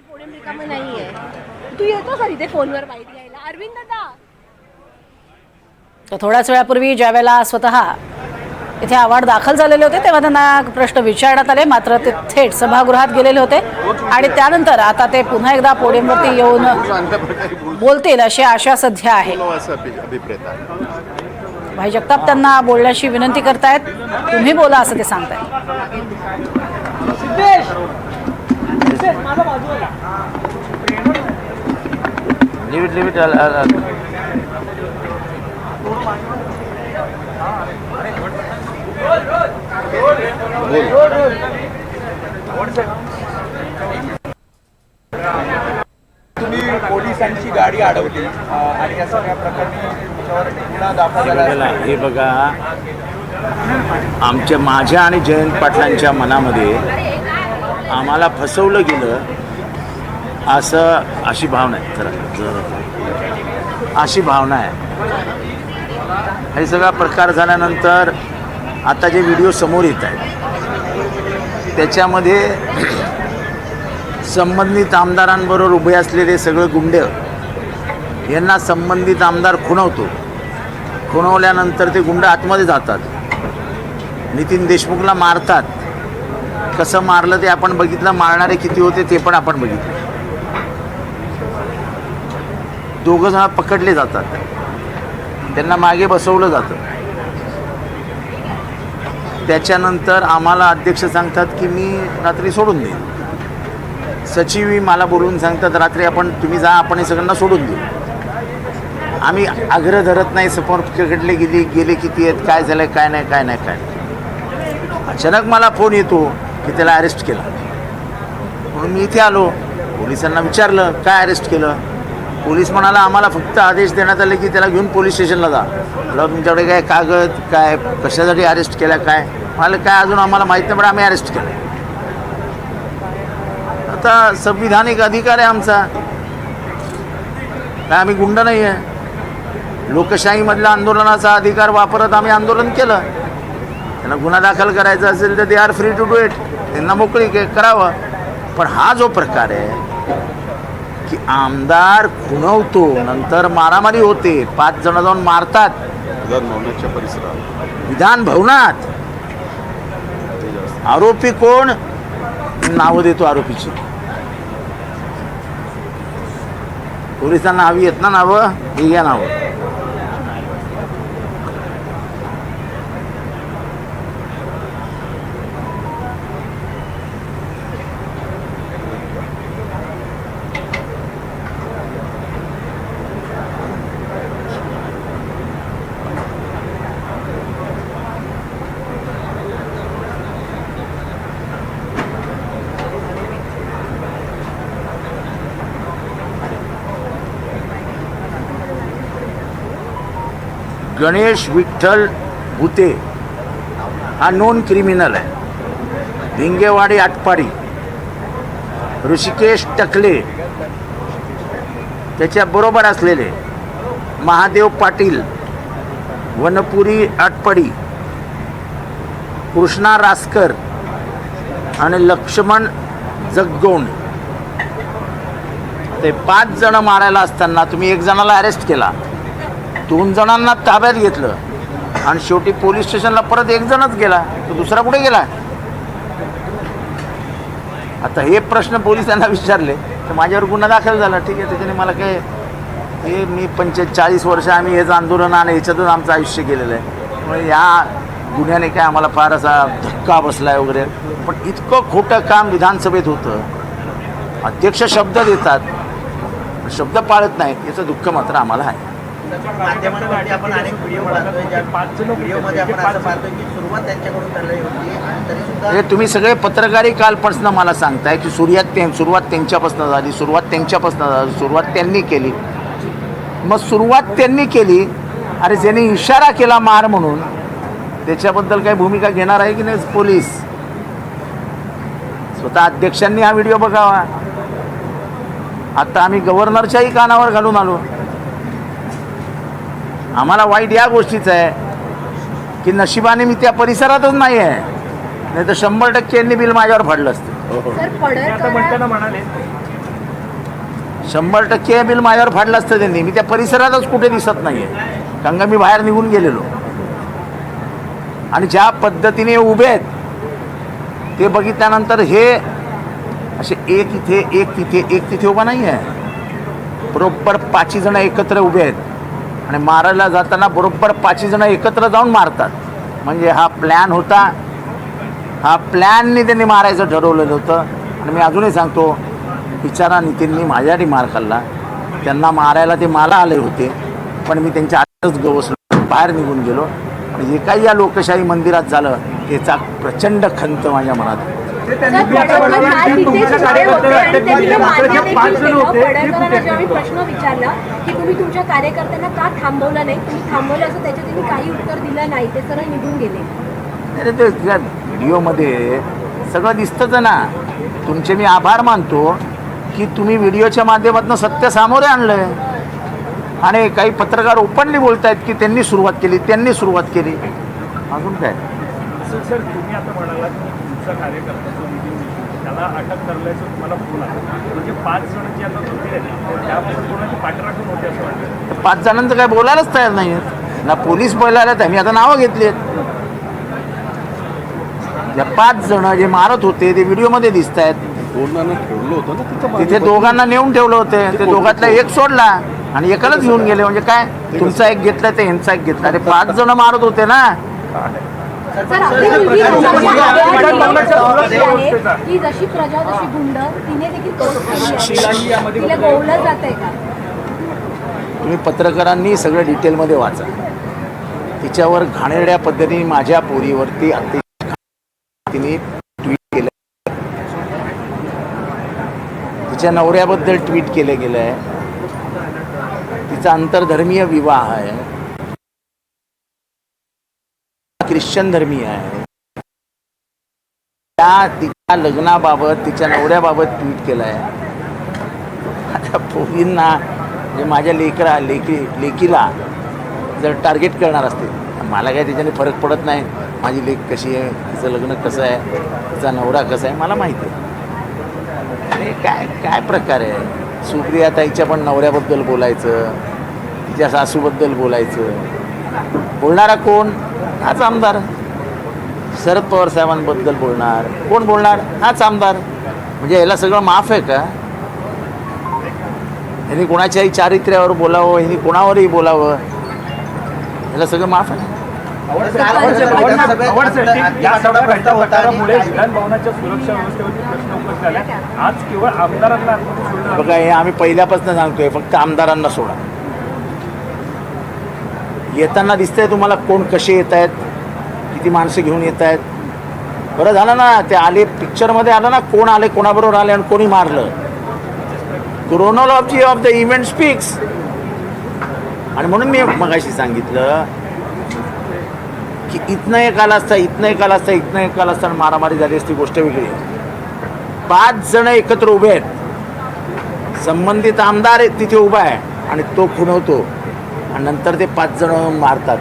Podium रिकामं नाहीये. तू येतो का तिथे फोनवर माहिती घ्यायला. अरविंद दादा. तर थोड्याच वेळापूर्वी ज्यावेळेला स्वतः इथे आव्हाड दाखल झालेले होते तेव्हा त्यांना प्रश्न विचारण्यात आले. मात्र ते थेट सभागृहात गेलेले होते. आणि त्यानंतर आता ते पुन्हा एकदा पोडियमवरती येऊन बोलतील अशी आशा सध्या आहे. भाई जगताप त्यांना बोलण्याची विनंती करतायत. तुम्ही बोला असं ते सांगतायत. I'll, I'll. तुम्ही पोलिसांची गाडी अडवली आणि या सगळ्या प्रकरणी हे बघा. आमच्या माझ्या आणि जयंत पाटलांच्या मनामध्ये आम्हाला फसवलं गेलं असं अशी भावना आहे खरं. अशी भावना आहे. हे सगळा प्रकार झाल्यानंतर आता जे व्हिडिओ समोर येत आहेत त्याच्यामध्ये संबंधित आमदारांबरोबर उभे असलेले सगळे गुंड यांना संबंधित आमदार खुणवतो. खुणवल्यानंतर ते गुंड आतमध्ये जातात. नितीन देशमुखला मारतात. कसं मारलं ते आपण बघितलं मारणारे किती होते ते पण आपण बघितलं. दोघं जण पकडले जातात. त्यांना मागे बसवलं जातं. त्याच्यानंतर आम्हाला अध्यक्ष सांगतात की मी रात्री सोडून देईन. सचिवही मला बोलून सांगतात रात्री आपण तुम्ही जा आपण हे सगळ्यांना सोडून देऊ. आम्ही आग्रह धरत नाही समोर कडले गेली गेले किती आहेत काय झालं काय नाही काय नाही काय अचानक मला फोन येतो. की त्याला अरेस्ट केलं. म्हणून मी इथे आलो. पोलिसांना विचारलं काय अरेस्ट केलं? पोलीस म्हणाला आम्हाला फक्त आदेश देण्यात आले की त्याला घेऊन पोलीस स्टेशनला जा. म्हटलं तुमच्याकडे काय कागद काय कशासाठी अरेस्ट केलं काय? म्हणाले काय अजून आम्हाला माहीत नाही पण आम्ही अरेस्ट केलं. आता संविधानिक अधिकार आहे आमचा. काय आम्ही गुंड नाही आहे लोकशाहीमधल्या आंदोलनाचा अधिकार वापरत आम्ही आंदोलन केलं. त्यांना गुन्हा दाखल करायचा असेल तर they are free to do it त्यांना मोकळी के- करावं. पण हा जो प्रकार आहे की आमदार खुणवतो नंतर मारामारी होते पाच जण जाऊन मारतात. विधान भवनाच्या परिसरात. विधान भवनात. आरोपी कोण? नावं देतो आरोपीची. पोलिसांना हवी आहेत ना नावं? ही घ्या नावं. गणेश विठ्ठल भूते. हा नोन क्रिमिनल आहे. भिंगेवाडी आटपाडी. ऋषिकेश टकले. त्याच्याबरोबर असलेले महादेव पाटील वनपुरी आटपाडी कृष्णा रासकर आणि लक्ष्मण जगगोंड. ते पाच जण मारायला असताना तुम्ही एक जणाला अरेस्ट केला. दोन जणांना ताब्यात घेतलं. आणि शेवटी पोलीस स्टेशनला परत एक जणच गेला तो दुसरा कुठे गेला? आता हे प्रश्न पोलिसांना विचारले तर माझ्यावर गुन्हा दाखल झाला. ठीक आहे त्याच्याने मला काय हे मी पंचेचाळीस वर्ष आम्ही हेच आंदोलन आणि ह्याच्यातच आमचं आयुष्य गेलेलं आहे. त्यामुळे या गुन्ह्याने काय आम्हाला फार असा धक्का बसला आहे वगैरे. पण इतकं खोटं काम विधानसभेत होतं. अध्यक्ष शब्द देतात पण शब्द पाळत नाहीत याचं दुःख मात्र आम्हाला आहे. माध्यमांवरती आपण अनेक व्हिडिओ पाहतोय ज्या व्हिडिओमध्ये आपण असं पाहतोय की सुरुवात त्यांच्याकडून झाली होती आणि तरी सुद्धा तुम्ही सगळे पत्रकारी कालपासून मला सांगताय की सुरुवात ते सुरुवात त्यांच्यापासून झाली सुरुवात त्यांच्यापासून झाली सुरुवात त्यांनी केली. मग सुरुवात त्यांनी केली अरे ज्यांनी इशारा केला मार म्हणून त्याच्याबद्दल काही भूमिका घेणार आहे की नाही पोलीस? स्वतः अध्यक्षांनी हा व्हिडिओ बघावा. आता आम्ही गव्हर्नरच्याही कानावर घालून आलो. आम्हाला वाईट या गोष्टीचं आहे की नशिबाने मी त्या परिसरातच नाही आहे. नाही तर शंभर टक्के यांनी बिल माझ्यावर फाडलं असतं. शंभर टक्के बिल माझ्यावर फाडलं असतं त्यांनी. मी त्या परिसरातच कुठे दिसत नाही आहे कारण का मी बाहेर निघून गेलेलो. आणि ज्या पद्धतीने उभे आहेत ते बघितल्यानंतर हे असे एक इथे एक तिथे एक तिथे उभा नाही आहे बरोबर पाचही जण एकत्र उभे आहेत. आणि मारायला जाताना बरोबर पाचही जणं एकत्र जाऊन मारतात. म्हणजे हा प्लॅन होता. हा प्लॅननी त्यांनी मारायचं ठरवलेलं होतं. आणि मी अजूनही सांगतो बिचारा नितीननी माझ्यासाठी मार खाल्ला. त्यांना मारायला ते मला आले होते. पण मी त्यांच्या आतच गवसलो. बाहेर निघून गेलो. आणि जे काही या लोकशाही मंदिरात झालं याचा प्रचंड खंत माझ्या मनात. प्रश्न विचारला की तुम्ही तुमच्या कार्यकर्त्यांना का थांबवलं नाही? तुम्ही थांबवलं असं त्याच्या त्यांनी काही उत्तर दिलं नाही. ते सरळ निघून गेले. अरे ते त्या व्हिडिओमध्ये सगळं दिसतंच ना. तुमचे मी आभार मानतो की तुम्ही व्हिडिओच्या माध्यमातून सत्य सामोरे आणलंय. आणि काही पत्रकार ओपनली बोलतायत की त्यांनी सुरुवात केली त्यांनी सुरुवात केली. अजून काय? सर सर तुम्ही आता म्हणालात तुमचा कार्यकर्ता जो नितीन देशमुख त्याला अटक करण्याचं तुम्हाला फोन आला. म्हणजे पाच जण जे आता आहेत त्यापासून कोणाची पाठराखण होते असं वाटतं? पाच जणांचं काय बोलायलाच तयार नाही आहेत. ना पोलीस बोलायला तर मी आता नावं घेतली आहेत. या पाच जण जे मारत होते ते व्हिडिओमध्ये दिसत आहेत. दोनांना ठेवलं होतं ना तिथं दोघांना नेऊन ठेवलं होते. ते दोघातला एक सोडला आणि एकालाच घेऊन गेले. म्हणजे काय? तुमचा एक घेतला ते ह्यांचा एक घेतला अरे पाच जण मारत होते ना. सर आपली मुलगी रोमाच्या आवाजाने सुरक्षित आहे. की जशी प्रजा जशी गुंड तिने देखील पोस्ट केली आहे. तिला गोवलं जात आहे का? तुम्ही पत्रकारांनी सगळं डिटेलमध्ये वाचा. तिच्यावर घाणेरड्या पद्धतीने माझ्या पोरीवरती तिने ट्विट केलं तिच्या नवऱ्याबद्दल ट्विट केलं गेलं आहे तिचा आंतरधर्मीय विवाह आहे. ख्रिश्चन धर्मीय आहे. त्या तिच्या लग्नाबाबत तिच्या नवऱ्याबाबत ट्विट केलं आहे आता पोरींना म्हणजे माझ्या लेकरा लेकी लेकीला जर टार्गेट करणार असतील मला काय त्याच्याने फरक पडत नाही. माझी लेक कशी आहे तिचं लग्न कसं आहे तिचा नवरा कसा आहे मला माहिती आहे. अरे काय काय प्रकार आहे? सुप्रिया ताईच्या पण नवऱ्याबद्दल बोलायचं तिच्या सासूबद्दल बोलायचं. बोलणारा कोण? हाच आमदार. शरद पवार साहेबांबद्दल बोलणार. कोण बोलणार? हाच आमदार. म्हणजे याला सगळं माफ आहे का? यांनी कोणाच्याही चारित्र्यावर बोलावं यांनी कोणावरही बोलावं. ह्याला सगळं माफ आहे. बघा हे आम्ही पहिल्यापासून सांगतोय फक्त आमदारांना सोडा. येताना दिसतंय तुम्हाला कोण कसे येत आहेत किती माणसं घेऊन येत आहेत बरं झालं ना ते आले पिक्चरमध्ये आलं ना कोण आले कोणाबरोबर आले आणि कोणी मारलं. Chronology of the event speaks आणि म्हणून मी मगाशी सांगितलं की इथनं एक आला असता इथनं एक आला असता इथनं एक आला असता आणि मारामारी झाली असती गोष्ट वेगळी पाच जण एकत्र उभे आहेत. संबंधित आमदार तिथे उभा आहे आणि तो खुणवतो. आणि नंतर ते पाच जण मारतात.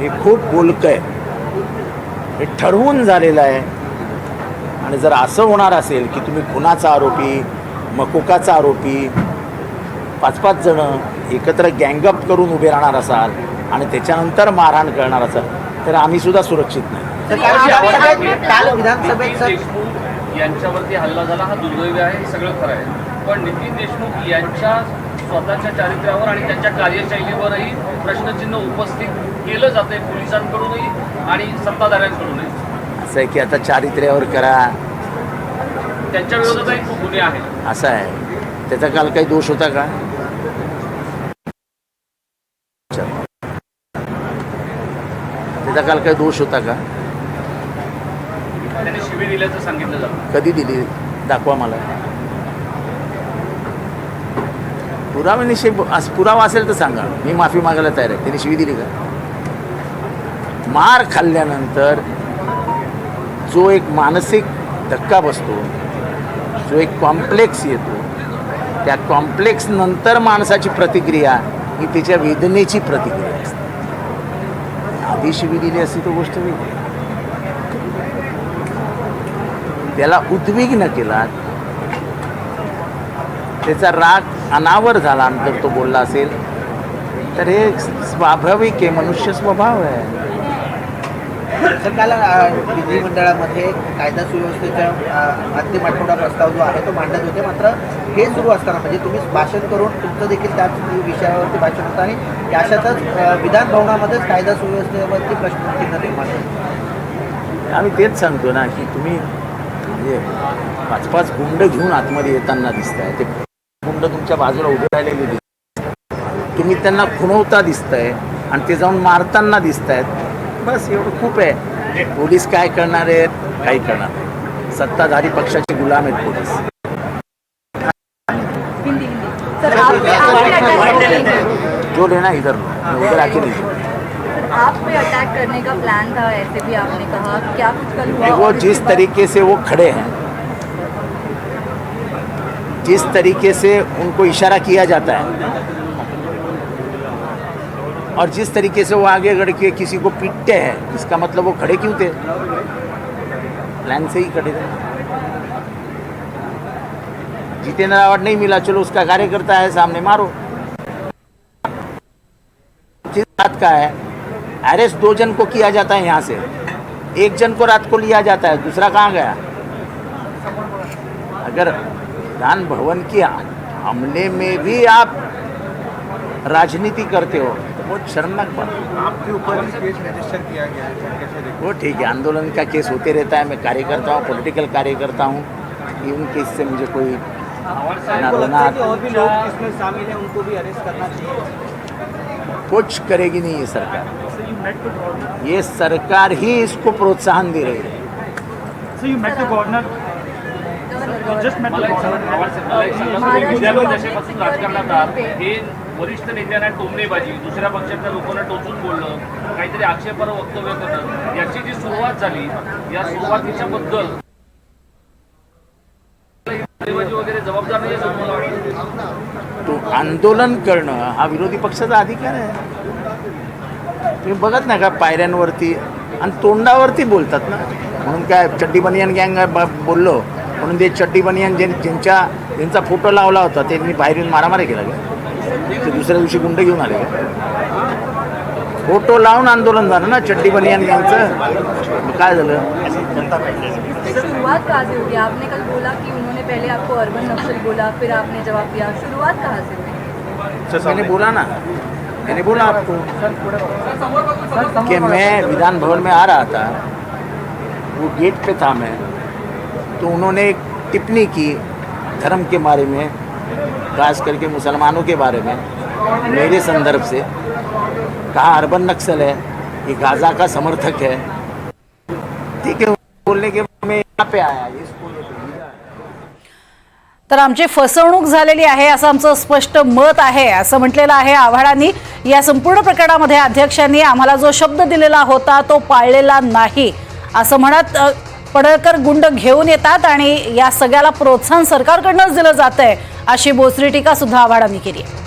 हे खूप बोलकं आहे. हे ठरवून झालेलं आहे. आणि जर असं होणार असेल की तुम्ही खुनाचा आरोपी मकोकाचा आरोपी पाच पाच जण एकत्र गँगअप करून उभे राहणार असाल आणि त्याच्यानंतर मारहाण करणार असाल तर आम्ही सुद्धा सुरक्षित नाही. काल विधानसभेत यांच्यावरती हल्ला झाला हा दुर्दैवी आहे हे सगळं खरं आहे. पण नितीन देशमुख यांच्या स्वतःच्या चारित्र्यावर आणि त्यांच्या कार्यशैलीवरही प्रश्नचिन्ह उपस्थित केलं जाते पोलिसांकडूनही आणि सत्ताधाऱ्यांकडूनही. असं आहे की आता चारित्र्यावर करा. त्यांच्या विरोधातही खूप गुन्हे आहेत. असं आहे. त्याचा काल काही दोष होता का? त्याचा काल काही दोष होता का? त्यांनी दिल्याचं सांगितलं जातं. कधी दिली? दाखवा मला. पुराव्यानिषयी अस- पुरावा असेल तर सांगा. मी माफी मागायला तयार आहे. त्यांनी शिवी दिली का? मार खाल्ल्यानंतर जो एक मानसिक धक्का बसतो जो एक कॉम्प्लेक्स येतो त्या कॉम्प्लेक्स नंतर माणसाची प्रतिक्रिया ही त्याच्या वेदनेची प्रतिक्रिया असते. आधी शिवी दिली असती तो गोष्ट वेगळी. त्याला उद्विग्न केला त्याचा राग अनावर झाला नंतर तो बोलला असेल तर हे स्वाभाविक आहे मनुष्य स्वभाव आहे. तर काल विधिमंडळामध्ये कायदा सुव्यवस्थेचा अंतिम आठवडा प्रस्ताव जो आहे तो मांडत होते. मात्र हे सुरू असताना म्हणजे तुम्ही भाषण करून तुमचं देखील त्याच विषयावरती भाषण होतं आणि अशातच विधान भवनामध्येच कायदा सुव्यवस्थेवरती प्रश्नचिन्ह निर्माण आम्ही तेच सांगतो ना की तुम्ही म्हणजे पाच पाच गुंड घेऊन आतमध्ये येताना दिसत आहे ते गुंड तुमच्या बाजूला उभे राहिलेले दिसत तुम्ही त्यांना खुणवता दिसतंय आणि ते जाऊन मारताना दिसत आहेत बस एवढं खूप आहे. पोलीस काय करणार आहेत? काही करणार. सत्ताधारी पक्षाचे गुलाम आहेत पोलीस. जो लेना इधर लो. उधर आके। सर, आप पे अटैक करने का प्लान था ऐसे भी आपने कहा. क्या कुछ कल हुआ देखो और जिस तरीके से वो खड़े हैं जिस तरीके से उनको इशारा किया जाता है और जिस तरीके से वो आगे बढ़ के किसी को पीटते हैं, इसका मतलब वो खड़े क्यों थे? प्लान से ही खड़े थे। जितेंद्र अवार्ड नहीं मिला, चलो उसका कार्यकर्ता है, सामने मारो। किस बात का है अरेस्ट दो जन को किया जाता है यहाँ से। एक जन को रात को लिया जाता है, दूसरा कहाँ गया? अगर विधान भवन के हमले में भी आप राजनीति करते हो तो बहुत शर्मनाक बात है। आपके ऊपर भी केस रजिस्टर किया गया है वो ठीक है आंदोलन का केस होते रहता है मैं कार्यकर्ता हूँ पॉलिटिकल कार्यकर्ता हूँ इन केस से मुझे कोई ना और भी लोग इसमें शामिल हैं उनको भी अरेस्ट करना चाहिए कुछ करेगी नहीं ये सरकार. ये सरकार ही इसको प्रोत्साहन दे रही है So you met the governor. वरिष्ठ नेत्यांना टोमणेबाजी दुसऱ्या पक्षातल्या लोकांना टोचून बोलणं काहीतरी आक्षेपार्ह वक्तव्य करणं याची जी सुरुवात झाली या सुरुवातीच्या बद्दल वगैरे जबाबदार नाही आंदोलन करणं हा विरोधी पक्षाचा अधिकार आहे. तुम्ही बघत नाही का पायऱ्यांवरती? आणि तोंडावरती बोलतात ना? म्हणून काय चड्डी बनियन गँग बोललो म्हणून ते चड्डी बनियन ज्यां ज्यांच्या ज्यांचा फोटो लावला होता त्यांनी बाहेर येऊन मारामारी केला का ते दुसऱ्या दिवशी गुंड घेऊन आले का फोटो लावून आंदोलन झालं ना चड्डी बनियन मग काय झालं? शुरुआत कहाँ से आपने कल बोला कि उन्होंने पहले आपको अर्बन नक्सल बोला फिर आपने जवाब दिया। शुरुआत कहाँ से हुई? मैंने बोला ना। मैंने बोला आपको कि मैं विधान भवन में आ रहा था। वो गेट पे था मैं। तो उन्होंने एक टिप्पणी की धर्म के बारे में खास करके मुसलमानों के बारे में मेरे संदर्भ से। कहा अर्बन नक्सल है ये गाज़ा का समर्थक है। ठीक है बोलने के मैं यहाँ पे आया इस तर आमची फसवणूक झालेली आहे असं आमचं स्पष्ट मत आहे असं म्हटलेलं आहे आव्हाडांनी. या संपूर्ण प्रकरणामध्ये अध्यक्षांनी आम्हाला जो शब्द दिलेला होता तो पाळलेला नाही असं म्हणत पडळकर गुंड घेऊन येतात आणि या सगळ्याला प्रोत्साहन सरकारकडनंच दिलं जात आहे अशी बोचरी टीका सुद्धा आव्हाडांनी केली आहे.